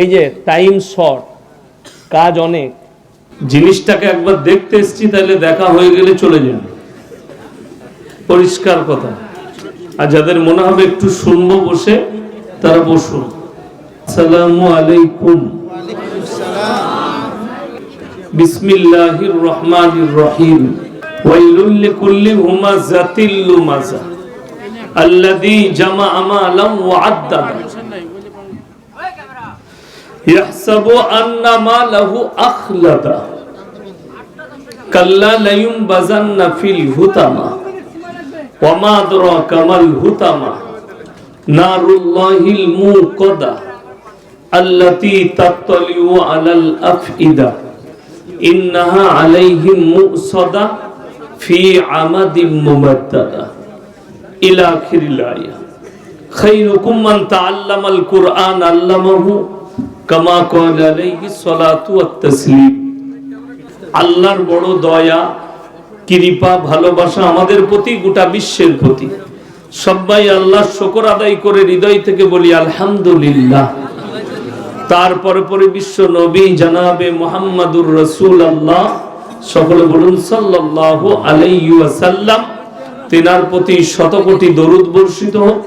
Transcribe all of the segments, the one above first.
এই যে time short কাজ অনেক। জিনিসটাকে একবার দেখতে এসছি, তাহলে দেখা হয়ে গেলে চলে যান। পরিষ্কার কথা। আর যাদের মনে হবে একটু শুনব বসে, তারা বসুন। আসসালামু আলাইকুম। বিসমিল্লাহির রহমানির রহিম। ওয়াইলুল লিকুল্লি হুমাযাতিল লুমাযা আল্লাযী জামা'a মালাম ওয়া আদ্দাদা يحسب أن ماله أخلدا كلا لينبذن في الهتمة وما أدراك ما الهتمة نار الله الموقدة التي تطلع على الأفئدة إنها عليهم مؤصدة في عمد ممددة إلى آخر الآية خيركم من تعلم القرآن علمه কামা কল আল্লাহর বড় দয়া, কৃপা, ভালোবাসা আমাদের প্রতি, গোটা বিশ্বের প্রতি। সবাই আল্লাহর শুকর আদায় করে হৃদয় থেকে বলি আলহামদুলিল্লাহ। তারপরে পরে বিশ্ব নবী জানাবে মোহাম্মদুর রসুল আল্লাহ সকলে বলুন সাল্লাল্লাহু আলাইহি ওয়াসাল্লাম। তেনার প্রতি শতকোটি দরুদ বর্ষিত হোক।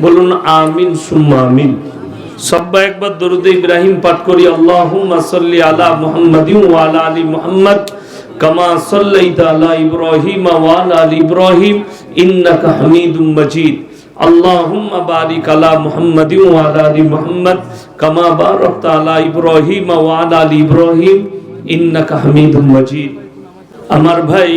বলুন আমিন, সুম্মা আমিন। সব্বা একবার দরুদ ইব্রাহিম পাঠ করি, আল্লাহুম্মা সাল্লি আলা মুহাম্মাদিন ওয়া আলা আলি মুহাম্মাদ, কামা সাল্লাইতা আলা ইব্রাহিম ওয়া আলা আলি ইব্রাহিম, ইন্নাকা হামিদুম মাজিদ। আল্লাহুম্মা বারিক আলা মুহাম্মাদিন ওয়া আলা আলি মুহাম্মাদ, কামা বারাকতা আলা ইব্রাহিম ওয়া আলা আলি ইব্রাহিম, ইন্নাকা হামিদুম মাজিদ। আমার ভাই,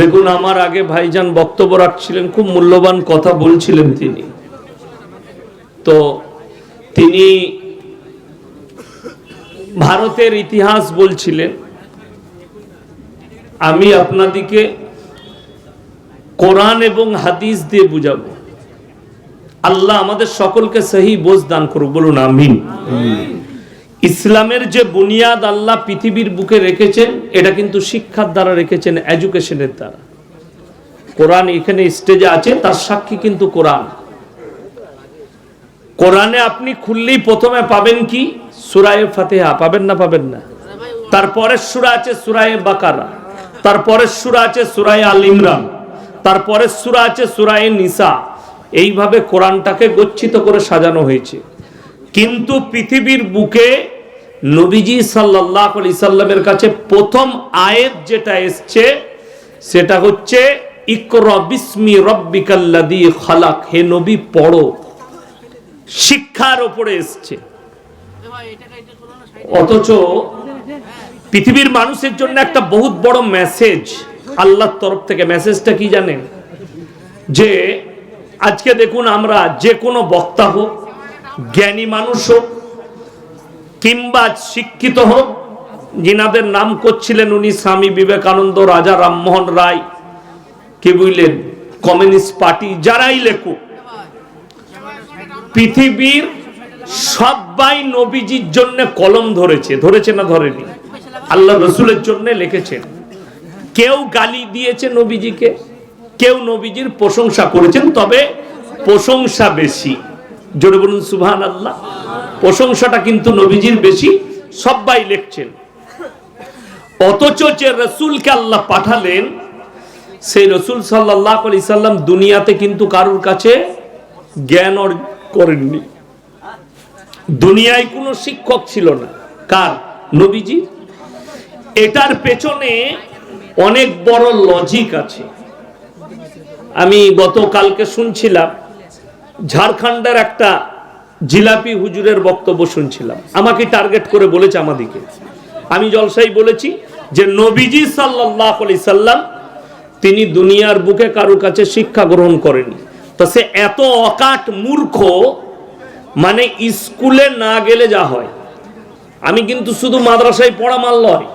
দেখুন, আমার আগে ভাইজান বক্তব্য রাখছিলেন, খুব মূল্যবান কথা বলছিলেন তিনি। তো তিনি ভারতের ইতিহাস বলছিলেন, আমি আপনাদিকে কোরআন এবং হাদিস দিয়ে বুঝাবো। আল্লাহ আমাদের সকলকে সহি বোঝ দান করুক, বলুন আমিন। ইসলামের যে বুনিয়াদ আল্লাহ পৃথিবীর বুকে রেখেছেন, এটা কিন্তু শিক্ষার দ্বারা রেখেছেন এডুকেশনের দ্বারা। কোরআন এখানে স্টেজে আছে, তার সাক্ষী কিন্তু কোরআন। কোরআনে আপনি খুললেই প্রথমে পাবেন কি? সুরায়ে ফাতেহা। পাবেন না পাবেন না? তারপরের সুরা আছে সুরায়ে বাকারা। তারপরের সুরা আছে সুরায়ে আল ইমরান। তারপরের সুরা আছে সুরায়ে নিসা। এইভাবে কোরআনটাকে গচ্ছিত করে সাজানো হয়েছে। কিন্তু পৃথিবীর বুকে নবীজি সাল্লাহ আলি সাল্লামের কাছে প্রথম আয়েত যেটা এসছে, সেটা হচ্ছে, ইকর বিস্মি রব্বিকাল্লাদি খালাক। হে নবী, পড়ো। শিক্ষার ওপরে এসছে। অথচ পৃথিবীর মানুষের জন্য একটা বহুত বড় মেসেজ আল্লাহর তরফ থেকে। মেসেজটা কি জানেন? যে আজকে দেখুন আমরা যে কোনো বক্তা হোক জ্ঞানী মানুষ হোক কিংবা শিক্ষিত হোক যিনাদের নাম করছিলেন উনি স্বামী বিবেকানন্দ রাজা রামমোহন রায় কে বুঝলেন কমিউনিস্ট পার্টি যারাই লেখুক পৃথিবীর সবাই নবীজির জন্য কলম ধরেছে। ধরেছে না ধরেনি? আল্লাহ রসুলের জন্য লিখেছেন কেউ গালি দিয়েছে নবীজিকে, কেউ নবীজির প্রশংসা করেছেন, তবে প্রশংসা বেশি। জোরে বলুন সুবহান আল্লাহ প্রশংসাটা কিন্তু নবীজির বেশি, সবাই লিখছেন। অথচ যে রসুলকে আল্লাহ পাঠালেন, সেই রসুল সাল্লাহ আলি সাল্লাম দুনিয়াতে কিন্তু কারোর কাছে জ্ঞান করেননি। দুনিয়ায় কোনো শিক্ষক ছিল না। কার? নবীজি। এটার পেছনে অনেক বড় লজিক আছে। আমি গতকালকে শুনছিলাম, ঝাড়খণ্ডের একটা জিলাপি হুজুরের বক্তব্য শুনছিলাম। আমাকে টার্গেট করে বলেছে আমাদিকে আমি জলসাই বলেছি যে নবীজি সাল্লাহ সাল্লাম, তিনি দুনিয়ার বুকে কারোর কাছে শিক্ষা গ্রহণ করেনি তা সে এত অকাট মূর্খ মানে স্কুলে না গেলে যা হয়। আমি কিন্তু শুধু মাদ্রাসায় পড়া মাল নয়,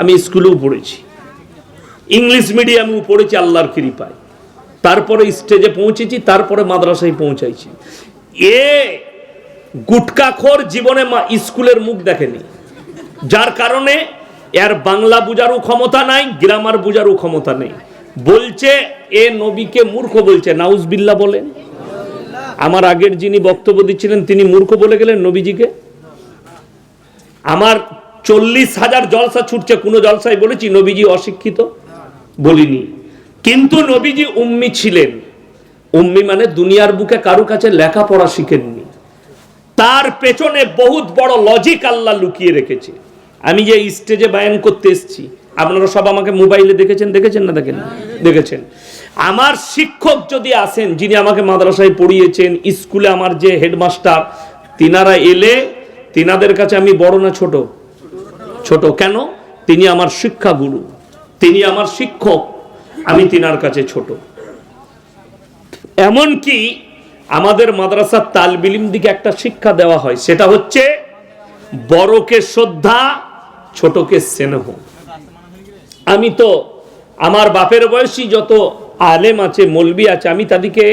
আমি স্কুলেও পড়েছি। ইংলিশ মিডিয়ামেও পড়েছি, আল্লাহর কৃপায়। তারপরে স্টেজে পৌঁছেছি, তারপরে মাদ্রাসায় পৌঁছাইছি। এ গুটকাখোর জীবনে স্কুলের মুখ দেখেনি। যার কারণে এর বাংলা বুঝারও ক্ষমতা নাই, গ্রামার বুঝারও ক্ষমতা নেই। বলছে এ নবীকে মূর্খ বলছে নাউজবিল্লা বলেন। আমার আগের যিনি বক্তব্য দিচ্ছিলেন, তিনি মূর্খ বলে গেলেন নবীজিকে। আমার চল্লিশ হাজার জলসা ছুটছে, কোনো জলসায় বলেছি, নবীজি অশিক্ষিত বলিনি। কিন্তু নবীজি উম্মি ছিলেন। উম্মি মানে দুনিয়ার বুকে কারও কাছে লেখাপড়া শিখেননি। তার পেছনে বহুত বড় লজিক আল্লাহ লুকিয়ে রেখেছে। আমি যে স্টেজে বায়ান করতে এসেছি, আপনারা সব আমাকে মোবাইলে দেখেছেন দেখেছেন না দেখেন? দেখেছেন। আমার শিক্ষক যদি আসেন যিনি আমাকে মাদ্রাসায় পড়িয়েছেন, স্কুলে আমার যে হেডমাস্টার, তিনারা এলে তিনাদের কাছে আমি বড় না ছোট? ছোট কেন? তিনি আমার শিক্ষাগুরু, তিনি আমার শিক্ষক, আমি তিনার কাছে ছোট। এমনকি আমাদের মাদ্রাসার তালবিলিম দিকে একটা শিক্ষা দেওয়া হয়, সেটা হচ্ছে বড়কে শ্রদ্ধা, ছোটকে স্নেহ। আমি তো আমার বাপের বয়সী যত আলেম আছে, মলবি আছে, আমি তাদেরকে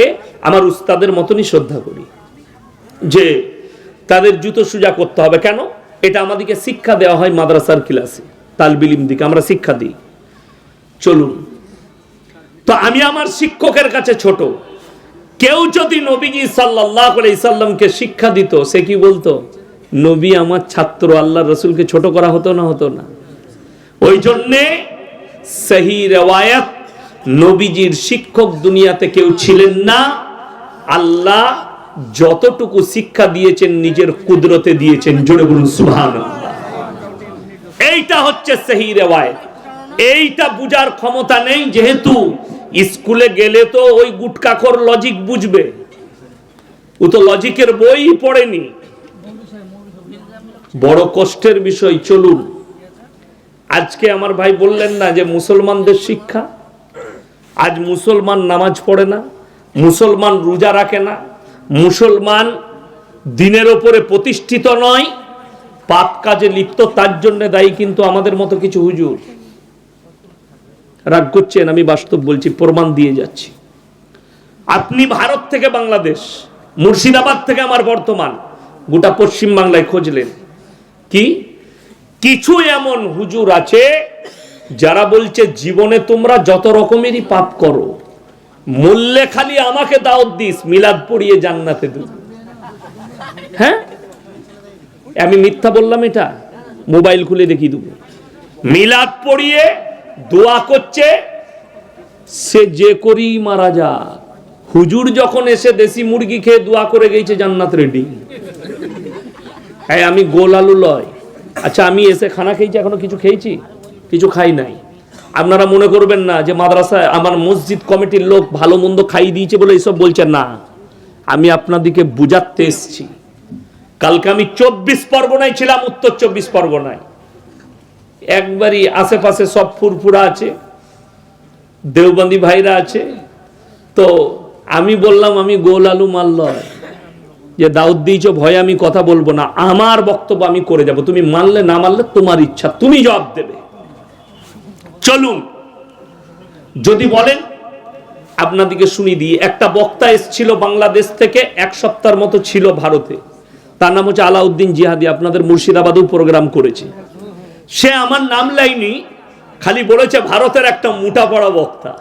আমার উস্তাদের মতনই শ্রদ্ধা করি। যে তাদের জুতো সুজা করতে হবে কেন? এটা আমাদেরকে শিক্ষা দেওয়া হয় মাদ্রাসার ক্লাসে তালবিলিম দিকে আমরা শিক্ষা দিই। চলুন। তো আমি আমার শিক্ষকের কাছে ছোট। কেউ যদি নবীজি সাল্লাহ সাল্লামকে শিক্ষা দিত, সে কি বলতো? নবী আমার ছাত্র আল্লাহ রসুলকে ছোট করা হতো না হতো না। ওই জন্যে সহি রেওয়ায়াত নবীজির শিক্ষক দুনিয়াতে কেউ ছিলেন না। আল্লাহ যতটুকু শিক্ষা দিয়েছেন, নিজের কুদরতে দিয়েছেন। জোরে বলুন সুহান এইটা হচ্ছে সেই রেওয়ায়ত। এইটা বুঝার ক্ষমতা নেই, যেহেতু স্কুলে গেলে তো ওই গুটকাখর লজিক বুঝবে। ও তো লজিকের বই পড়েনি। বড় কষ্টের বিষয়, চলুন। আজকে আমার ভাই বললেন না যে মুসলমানদের শিক্ষা? আজ মুসলমান নামাজ পড়ে না, মুসলমান রোজা রাখে না, মুসলমান দিনের ওপরে প্রতিষ্ঠিত নয়, পাপ কাজে লিপ্ত তার জন্য দায়ী কিন্তু আমাদের মতো কিছু হুজুর। রাগ করছেন, আমি বাস্তব বলছি, প্রমাণ দিয়ে যাচ্ছি। আপনি ভারত থেকে বাংলাদেশ, মুর্শিদাবাদ থেকে আমার বর্তমান, গোটা পশ্চিম বাংলায় খুঁজলেন। কি? কিছু এমন হুজুর আছে যারা বলছে, জীবনে তোমরা যত রকমেরই পাপ করো, মূল্যে খালি আমাকে দাওয়াত দিস, মিলাদ পড়িয়ে জান্নাতে হ্যাঁ? আমি মিথ্যা বললাম এটা? মোবাইল খুলে দেখিয়ে দেবো মিলাদ পড়িয়ে দোয়া করছে, সে যে করি মারা যা হুজুর যখন এসে দেশি মুরগি খেয়ে দোয়া করে গেছে, জান্নাত রেডি হ্যাঁ আমি গোল আলু লয়। আচ্ছা আমি এসে খানা খেয়েছি, এখনও কিছু খেয়েছি? কিছু খাই নাই। আপনারা মনে করবেন না যে মাদ্রাসায় আমার মসজিদ কমিটির লোক ভালো মন্দ খাইয়ে দিয়েছে বলে এইসব বলছেন না, আমি আপনাদেরকে বুঝাতে এসছি। কালকে আমি চব্বিশ পরগনায় ছিলাম, উত্তর চব্বিশ পরগনায়। একবারই আশেপাশে সব ফুরফুরা আছে, দেওবন্দি ভাইরা আছে। তো আমি বললাম, আমি গোল আলু মাল লয়। যে দাউদ দিয়েছ, ভয়ে আমি কথা বলব না। আমার বক্তব্য আমি করে যাব। তুমি মানলে না মানলে তোমার ইচ্ছা, তুমি জবাব দেবে। চলুন। যদি বলেন আপনাদিকে শুনি দিই, একটা বক্তা এসছিল বাংলাদেশ থেকে এক সপ্তাহের মতো ছিল ভারতে। তার নাম হচ্ছে আলাউদ্দিন জিহাদি, আপনাদের মুর্শিদাবাদেও প্রোগ্রাম করেছে। সে আমার নাম লাইনি, খালি বলেছে ভারতের একটা মোটা পড়া বক্তা।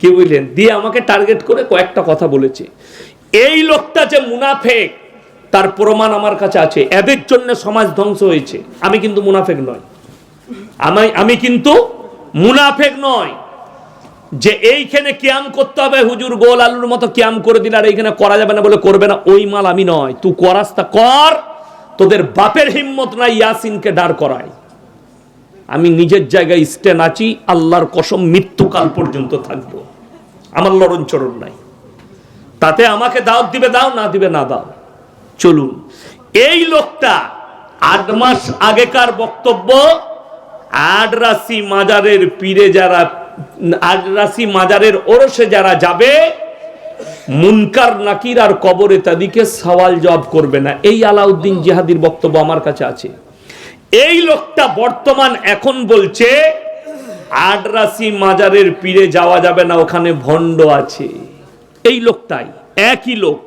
কি বুঝলেন? দিয়ে আমাকে টার্গেট করে কয়েকটা কথা বলেছে। এই লোকটা যে মুনাফেক, তার প্রমাণ আমার কাছে আছে। এদের জন্য সমাজ ধ্বংস হয়েছে। আমি কিন্তু মুনাফেক নয়। আমি আমি কিন্তু মুনাফেক নয় যে এইখানে ক্যাম করতে হবে, হুজুর গোল আলুর মতো ক্যাম করে দিলে আর এইখানে করা যাবে না বলে করবে না, ওই মাল আমি নয়। তুই করাস তা কর, তোদের বাপের হিম্মত নাই ইয়াসিনকে দাঁড় করায়। আমি নিজের জায়গায় স্ট্যান্ড আছি, আল্লাহর কসম মৃত্যুকাল পর্যন্ত থাকব। আমার লড়ন চরণ নাই। তাতে আমাকে দাওয়াত দিবে, দাও, না দিবে, না দাও। চলুন। এই লোকটা আট মাস আগেকার বক্তব্য আডরাসি মাজারের পীরে যারা আডরাসি মাজারের ওরসে যারা যাবে, মুনকার, নাকির আর কবরে তাদিকে সওয়াল জবাব করবে না। এই আলাউদ্দিন জিহাদির বক্তব্য আমার কাছে আছে। এই লোকটা বর্তমান এখন বলছে আডরাসি মাজারের পীরে যাওয়া যাবে না, ওখানে ভণ্ড আছে। এই লোকটাই, একই লোক।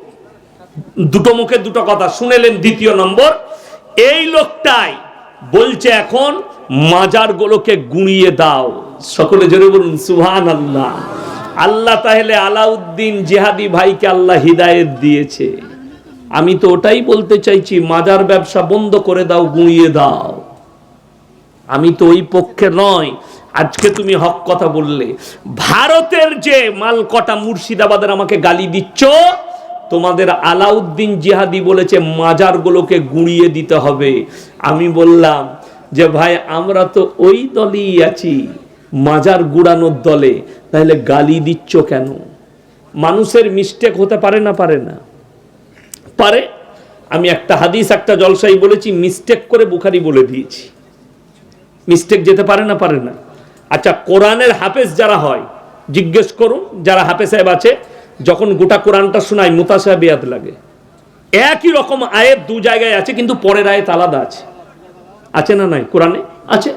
দুটো মুখে দুটো কথা, শুনেলেন দ্বিতীয় নম্বর। এই লোকটাই বলছে এখন মাজার গুলোকে গুঁড়িয়ে দাও। সকলে জোরে বলুন সুহান আল্লাহ আল্লাহ তাহলে আলাউদ্দিন জেহাদি ভাইকে আল্লাহ হিদায়েত দিয়েছে। আমি তো ওটাই বলতে চাইছি, মাজার ব্যবসা বন্ধ করে দাও, গুঁড়িয়ে দাও। আমি তো ওই পক্ষে নয়। আজকে তুমি হক কথা বললে। ভারতের যে মালকটা মুর্শিদাবাদের আমাকে গালি দিচ্ছ, তোমাদের আলাউদ্দিন জিহাদি বলেছে, মাজারগুলোকে গুঁড়িয়ে দিতে হবে। আমি বললাম যে ভাই, আমরা তো ওই দলেই আছি, মাজার গুড়ানোর দলে। তাহলে গালি দিচ্ছ কেন? মানুষের মিস্টেক হতে পারে না পারে না। পারে। আমি একটা হাদিস, একটা জলসাই বলেছি মিস্টেক করে বুখারি বলে দিয়েছি। মিস্টেক যেতে পারে না পারে না। আচ্ছা কোরআনের হাফেজ যারা হয়, জিজ্ঞেস করুন, যারা হাফেজ সাহেব আছে, যখন গোটা কোরআনটা শোনায় মুতাসা বেয়াদ লাগে। একই রকম আয়েত দু জায়গায় আছে, কিন্তু পরের আয়েত আলাদা আছে। আছে না নাই? কোরআনে আছে।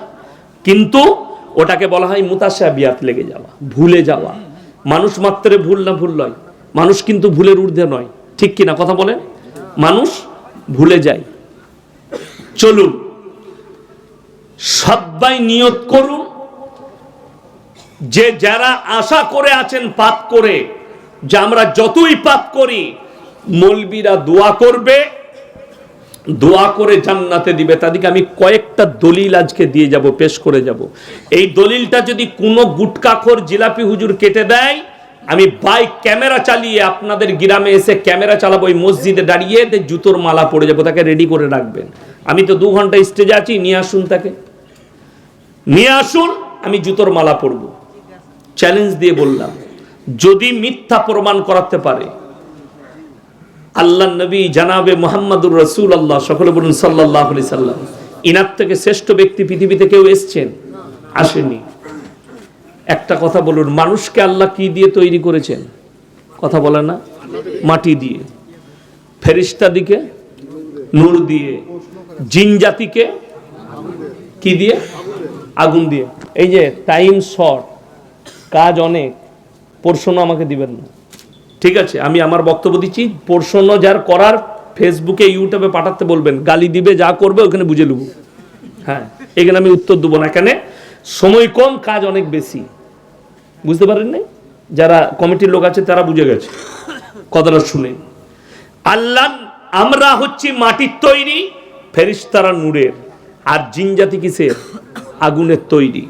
কিন্তু ওটাকে বলা হয় মুতাশা বিয়াত লেগে যাওয়া, ভুলে যাওয়া। মানুষ মাত্রে ভুল না ভুল নয়। মানুষ কিন্তু ভুলের ঊর্ধ্বে নয়। ঠিক কিনা কথা বলেন? মানুষ ভুলে যায়। চলুন। সবাই নিয়ত করুন। যে যারা আশা করে আছেন পাপ করে, যে আমরা যতই পাপ করি, মলবিরা দোয়া করবে। দোয়া করে জান্নাতে দিবে, তাদেরকে আমি কয়েকটা দলিল আজকে দিয়ে যাব, পেশ করে যাব। এই দলিলটা যদি কোনো গুটকাখোর জিলাপি হুজুর কেটে দেয়, আমি বাইক ক্যামেরা চালিয়ে আপনাদের গ্রামে এসে ক্যামেরা চালাবো ওই মসজিদে দাঁড়িয়ে জুতোর মালা পড়ে যাব, তাকে রেডি করে রাখবেন। আমি তো দু ঘণ্টা স্টেজে আছি, নিয়ে আসুন তাকে। নিয়ে আসুন, আমি জুতোর মালা পরব। চ্যালেঞ্জ দিয়ে বললাম, যদি মিথ্যা প্রমাণ করাতে পারে আল্লাহ নবী জানাবে মোহাম্মদুর রসুল আল্লাহ সকলে বলুন সাল্লাহ আলি সাল্লাম। ইনার থেকে শ্রেষ্ঠ ব্যক্তি পৃথিবীতে কেউ এসছেন? আসেনি। একটা কথা বলুন, মানুষকে আল্লাহ কি দিয়ে তৈরি করেছেন? কথা বলে না। মাটি দিয়ে। ফেরিস্তা দিকে? নূর দিয়ে। জিন জাতিকে? কি দিয়ে? আগুন দিয়ে। এই যে টাইম শর্ট কাজ অনেক প্রশ্ন আমাকে দিবেন না। ঠিক আছে, আমি আমার বক্তব্য দিচ্ছি। প্রশ্ন যার করার ফেসবুকে, ইউটিউবে পাঠাতে বলবেন, গালি দিবে, যা করবে, ওখানে বুঝে নেব হ্যাঁ এখানে আমি উত্তর দেবো না। এখানে সময় কম, কাজ অনেক বেশি। বুঝতে পারেন নাই? যারা কমিটির লোক আছে, তারা বুঝে গেছে। কথাটা শুনে। আল্লাহ, আমরা হচ্ছি মাটির তৈরি ফেরিস্তারা নূরের। আর জিনজাতি কিসের? আগুনের তৈরি।